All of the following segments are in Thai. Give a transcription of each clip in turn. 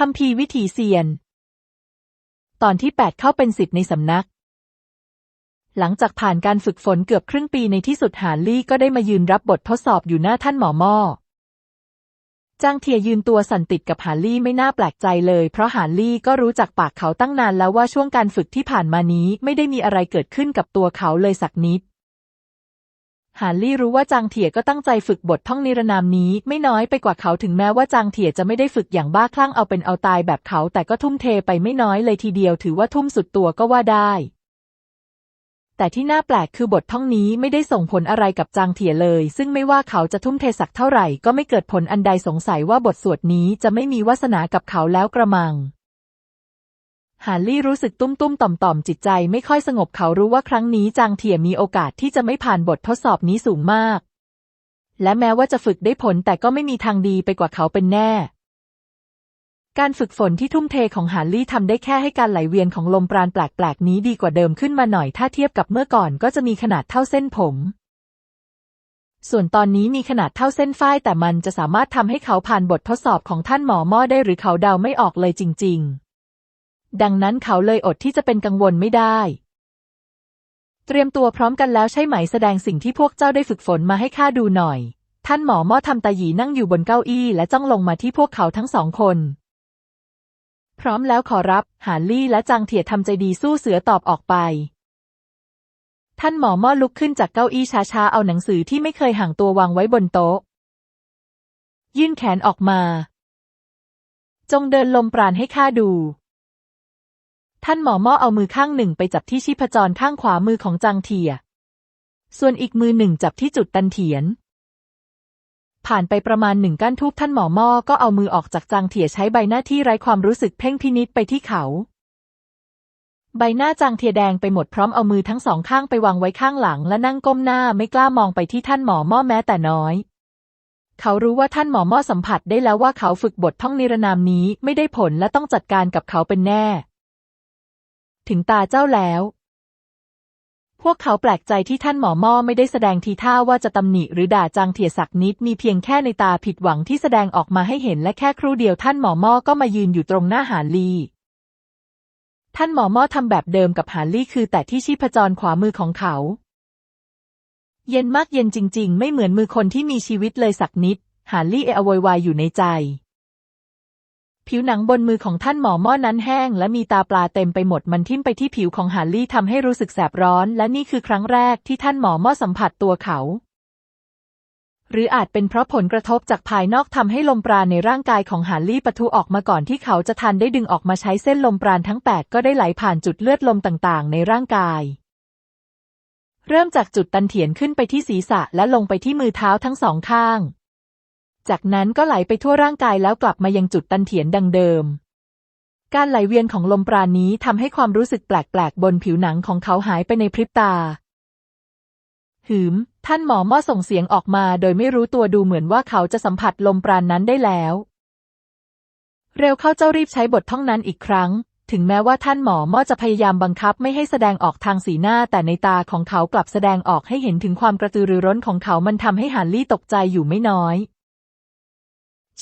คัมภีวิถีเซียน ตอนที่8เข้าเป็นสิทธิ์ในสำนัก หลังจากผ่านการฝึกฝนเกือบครึ่งปีในที่สุดหานลี่ก็ได้มายืนรับบททดสอบอยู่หน้าท่านหมอม่อจางเทียยืนตัวสั่นติดกับหานลี่ไม่น่าแปลกใจเลย เพราะหานลี่ก็รู้จักปากเขาตั้งนานแล้วว่าช่วงการฝึกที่ผ่านมานี้ไม่ได้มีอะไรเกิดขึ้นกับตัวเขาเลยสักนิด หานลี่รู้ว่าจางเถียก็ตั้งใจฝึกบทท่องนิรนามนี้ ไม่น้อยไปกว่าเขาถึงแม้ว่าจางเถียจะไม่ได้ฝึกอย่างบ้าคลั่งเอาเป็นเอาตายแบบเขา แต่ก็ทุ่มเทไปไม่น้อยเลยทีเดียวถือว่าทุ่มสุดตัวก็ว่าได้ แต่ที่น่าแปลกคือบทท่องนี้ไม่ได้ส่งผลอะไรกับจางเถียเลย ซึ่งไม่ว่าเขาจะทุ่มเทสักเท่าไหร่ก็ไม่เกิดผลอันใดสงสัยว่าบทสวดนี้จะไม่มีวาสนากับเขาแล้วกระมัง หานลี่รู้สึกตุ้มตุ้มต่อมต่อมจิตใจไม่ค่อยสงบเขารู้ว่าครั้งนี้จางเถียมีโอกาสที่จะไม่ผ่านบททดสอบนี้สูงมาก และแม้ว่าจะฝึกได้ผลแต่ก็ไม่มีทางดีไปกว่าเขาเป็นแน่ การฝึกฝนที่ทุ่มเทของหานลี่ทำได้แค่ให้การไหลเวียนของลมปราณแปลกๆ นี้ดีกว่าเดิมขึ้นมาหน่อยถ้าเทียบกับเมื่อก่อนก็จะมีขนาดเท่าเส้นผม ส่วนตอนนี้มีขนาดเท่าเส้นฝ้ายแต่มันจะสามารถทำให้เขาผ่านบททดสอบของท่านหมอม่อได้หรือเขาเดาไม่ออกเลยจริง ๆ ดังนั้นเขาเลยอดที่จะเป็นกังวลไม่ได้ เตรียมตัวพร้อมกันแล้วใช่ไหมแสดงสิ่งที่พวกเจ้าได้ฝึกฝนมาให้ข้าดูหน่อย ท่านหมอม่อทำตาหยีนั่งอยู่บนเก้าอี้และจ้องลงมาที่พวกเขาทั้งสองคน พร้อมแล้วขอรับ หานลี่และจางเถียทำใจดีสู้เสือตอบออกไปท่านหมอม่อลุกขึ้นจากเก้าอี้ช้าๆ เอาหนังสือที่ไม่เคยห่างตัววางไว้บนโต๊ะ ยื่นแขนออกมา จงเดินลมปราณให้ข้าดู ท่านหมอม่อเอามือข้างหนึ่งไปจับที่ชีพจรข้างขวามือของจางเถีย ส่วนอีกมือหนึ่งจับที่จุดตันเถียน ผ่านไปประมาณหนึ่งก้านทูบท่านหมอม่อก็เอามือออกจากจางเถียใช้ใบหน้าที่ไร้ความรู้สึกเพ่งพินิษไปที่เขา ใบหน้าจางเทียแดงไปหมดพร้อมเอามือทั้งสองข้างไปวางไว้ข้างหลัง และนั่งก้มหน้าไม่กล้ามองไปที่ท่านหมอม่อแม้แต่น้อยเขารู้ว่าท่านหมอม่อสัมผัสได้แล้วว่าเขาฝึกบทท่องนิรนามนี้ไม่ได้ผลและต้องจัดการกับเขาเป็นแน่ ถึงตาเจ้าแล้ว พวกเขาแปลกใจที่ท่านหมอม่อไม่ได้แสดงทีท่าว่าจะตำหนิหรือด่าจางเถียสักนิดมีเพียงแค่ในตาผิดหวังที่แสดงออกมาให้เห็นและแค่ครู่เดียวท่านหมอม่อก็มายืนอยู่ตรงหน้าหาลีท่านหมอม่อทำแบบเดิมกับหาลี่คือแต่ที่ชีพจรขวามือของเขา เย็นมากเย็นจริง ๆ ไม่เหมือนมือคนที่มีชีวิตเลยสักนิด หาลี่เอะโวยวายอยู่ในใจ ผิวหนังบนมือของท่านหมอม่อนั้นแห้ง และมีตาปลาเต็มไปหมดมันทิ่มไปที่ผิวของหาลี่ทำให้รู้สึกแสบร้อน และนี่คือครั้งแรกที่ท่านหมอม่อสัมผัสตัวเขา หรืออาจเป็นเพราะผลกระทบจากภายนอกทำให้ลมปราณในร่างกายของหาลี่ปะทุออกมาก่อนที่เขาจะทันได้ดึงออกมาใช้เส้นลมปราณทั้งแปดก็ได้ไหลผ่านจุดเลือดลมต่างๆ ในร่างกายเริ่มจากจุดตันเถียนขึ้นไปที่ศีรษะและลงไปที่มือเท้าทั้งสองข้าง จากนั้นก็ไหลไปทั่วร่างกายแล้วกลับมายังจุดตันเถียนดังเดิม การไหลเวียนของลมปราณนี้ทำให้ความรู้สึกแปลกๆ บนผิวหนังของเขาหายไปในพริบตา หืม ท่านหมอม่อส่งเสียงออกมาโดยไม่รู้ตัวดูเหมือนว่าเขาจะสัมผัสลมปราณนั้นได้แล้ว เร็วเข้าเจ้ารีบใช้บทท่องนั้นอีกครั้ง ถึงแม้ว่าท่านหมอม่อจะพยายามบังคับไม่ให้แสดงออกทางสีหน้า แต่ในตาของเขากลับแสดงออกให้เห็นถึงความกระตือรือร้นของเขามันทำให้หานลี่ตกใจอยู่ไม่น้อย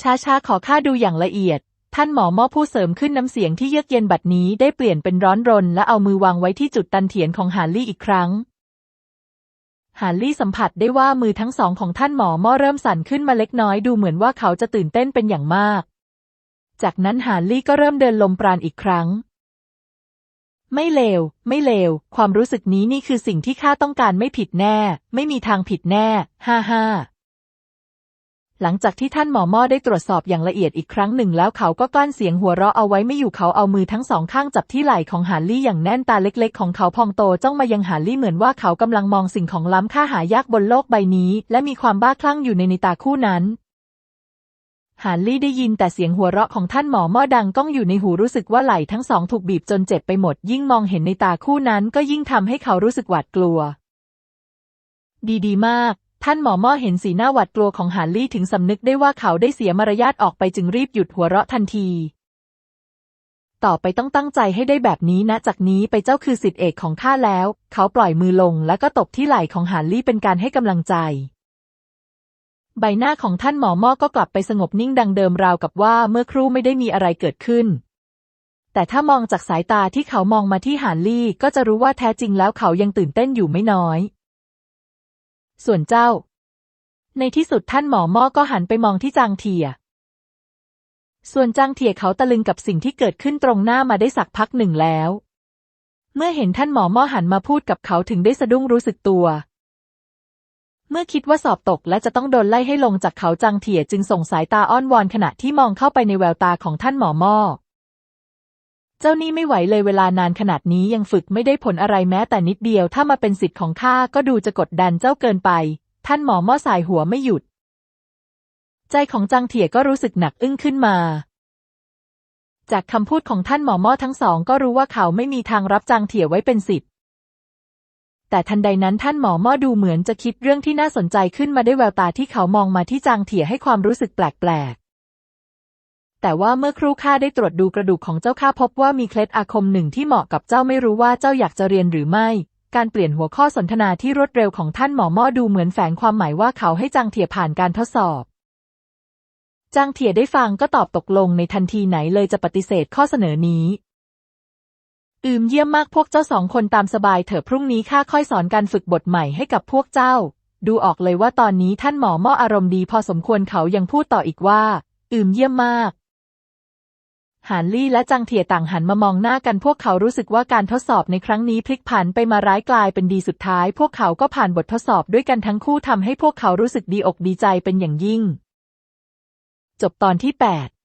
ช้าๆขอข้าดูอย่างละเอียด ท่านหมอมอผู้เสริมขึ้นน้ำเสียงที่เยือกเย็นบัดนี้ได้เปลี่ยนเป็นร้อนรน และเอามือวางไว้ที่จุดตันเถียนของหานลี่อีกครั้งหานลี่สัมผัสได้ว่ามือทั้งสองของท่านหมอมอเริ่มสั่นขึ้นมาเล็กน้อยดูเหมือนว่าเขาจะตื่นเต้นเป็นอย่างมาก จากนั้นหานลี่ก็เริ่มเดินลมปราณอีกครั้ง ไม่เลว ไม่เลว ความรู้สึกนี้นี่คือสิ่งที่ข้าต้องการไม่ผิดแน่ ไม่มีทางผิดแน่ ฮ่าฮ่า หลังจากที่ท่านหมอม่อได้ตรวจสอบอย่างละเอียดอีกครั้งหนึ่งแล้วเขาก็กลั้นเสียงหัวเราะเอาไว้ไม่อยู่เขาเอามือทั้งสองข้างจับที่ไหล่ของหาลี่อย่างแน่นตาเล็ก ๆ ของเขาพองโตจ้องมายังหาลี่เหมือนว่าเขากำลังมองสิ่งของล้ำค่าหายากบนโลกใบนี้ และมีความบ้าคลั่งอยู่ในในตาคู่นั้นหานลี่ได้ยินแต่เสียงหัวเราะของท่านหมอม่อดังก้องอยู่ในหูรู้สึกว่าไหล่ทั้งสองถูกบีบจนเจ็บไปหมด ยิ่งมองเห็นในตาคู่นั้นก็ยิ่งทำให้เขารู้สึกหวาดกลัว ดีๆมาก ท่านหมอม่อเห็นสีหน้าหวาดกลัวของหานลี่ถึงสำนึกได้ว่าเขาได้เสียมารยาทออกไปจึงรีบหยุดหัวเราะทันที ต่อไปต้องตั้งใจให้ได้แบบนี้นะ จากนี้ไปเจ้าคือสิทธิเอกของข้าแล้ว เขาปล่อยมือลงแล้วก็ตบที่ไหล่ของหานลี่เป็นการให้กำลังใจใบหน้าของท่านหมอหม้อก็กลับไปสงบนิ่งดังเดิมราวกับว่าเมื่อครู่ไม่ได้มีอะไรเกิดขึ้น แต่ถ้ามองจากสายตาที่เขามองมาที่หานลี่ก็จะรู้ว่าแท้จริงแล้วเขายังตื่นเต้นอยู่ไม่น้อย ส่วนเจ้า ในที่สุดท่านหมอหม้อก็หันไปมองที่จางเทีย ส่วนจางเทียเขาตะลึงกับสิ่งที่เกิดขึ้นตรงหน้ามาได้สักพักหนึ่งแล้ว เมื่อเห็นท่านหมอหม้อหันมาพูดกับเขาถึงได้สะดุ้งรู้สึกตัว เมื่อคิดว่าสอบตกและจะต้องโดนไล่ให้ลงจากเขาจางเทียจึงส่งสายตาอ้อนวอนขณะที่มองเข้าไปในแววตาของท่านหมอหม้อ เจ้านี่ไม่ไหวเลยเวลานานขนาดนี้ยังฝึกไม่ได้ผลอะไรแม้แต่นิดเดียว ถ้ามาเป็นสิทธิ์ของข้าก็ดูจะกดดันเจ้าเกินไป ท่านหมอหม้อสายหัวไม่หยุด ใจของจางเถียก็รู้สึกหนักอึ้งขึ้นมา จากคำพูดของท่านหมอหม้อทั้งสองก็รู้ว่าเขาไม่มีทางรับจางเถียไว้เป็นสิทธิ์แต่ทันใดนั้นท่านหมอหม้อดูเหมือนจะคิดเรื่องที่น่าสนใจขึ้นมาได้แววตาที่เขามองมาที่จางเถียให้ความรู้สึกแปลกๆ แต่ว่าเมื่อครู่ข้าได้ตรวจดูกระดูกของเจ้าข้าพบว่ามีเคล็ดอาคมหนึ่งที่เหมาะกับเจ้าไม่รู้ว่าเจ้าอยากจะเรียนหรือไม่ การเปลี่ยนหัวข้อสนทนาที่รวดเร็วของท่านหมอหม้อดูเหมือนแฝงความหมายว่าเขาให้จางเถียผ่านการทดสอบจางเถียได้ฟังก็ตอบตกลงในทันทีไหนเลยจะปฏิเสธข้อเสนอนี้ อืมเยี่ยมมากพวกเจ้าสองคนตามสบายเถอะพรุ่งนี้ข้าค่อยสอนการฝึกบทใหม่ให้กับพวกเจ้า ดูออกเลยว่าตอนนี้ท่านหมอหม้ออารมณ์ดีพอสมควรเขายังพูดต่ออีกว่า อืมเยี่ยมมาก หานลี่และจังเถียต่างหันมามองหน้ากันพวกเขารู้สึกว่าการทดสอบในครั้งนี้พลิกผันไปมาร้ายกลายเป็นดีสุดท้าย พวกเขาก็ผ่านบททดสอบด้วยกันทั้งคู่ทำให้พวกเขารู้สึกดีอกดีใจเป็นอย่างยิ่ง จบตอนที่ 8